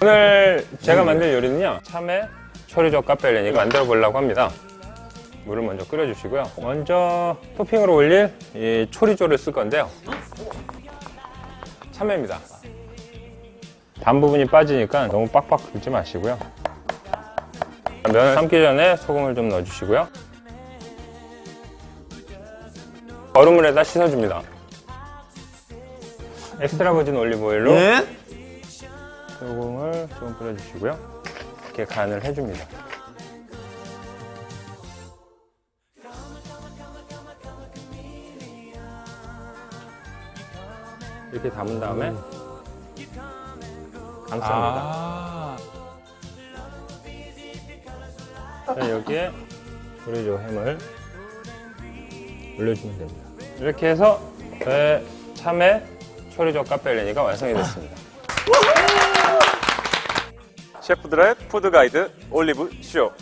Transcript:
오늘 제가 만들 요리는요 참외 초리젓 카펠레니가 만들어 보려고 합니다. 물을 먼저 끓여주시고요. 먼저 토핑으로 올릴 이 초리조를 쓸 건데요. 참외입니다. 단 부분이 빠지니까 너무 빡빡 긁지 마시고요. 면을 삶기 전에 소금을 좀 넣어주시고요. 얼음물에다 씻어줍니다. 엑스트라 버진 올리브 오일로 예? 소금 을좀 뿌려주시고요. 이렇게 간을 해줍니다. 이렇게 담은 다음에 감쌉니다. 아. 자, 여기에 우리조 햄을 올려주면 됩니다. 이렇게 해서 배 참외 초리조 카펠레니가 완성이 됐습니다. 셰프들의 푸드 가이드 올리브 쇼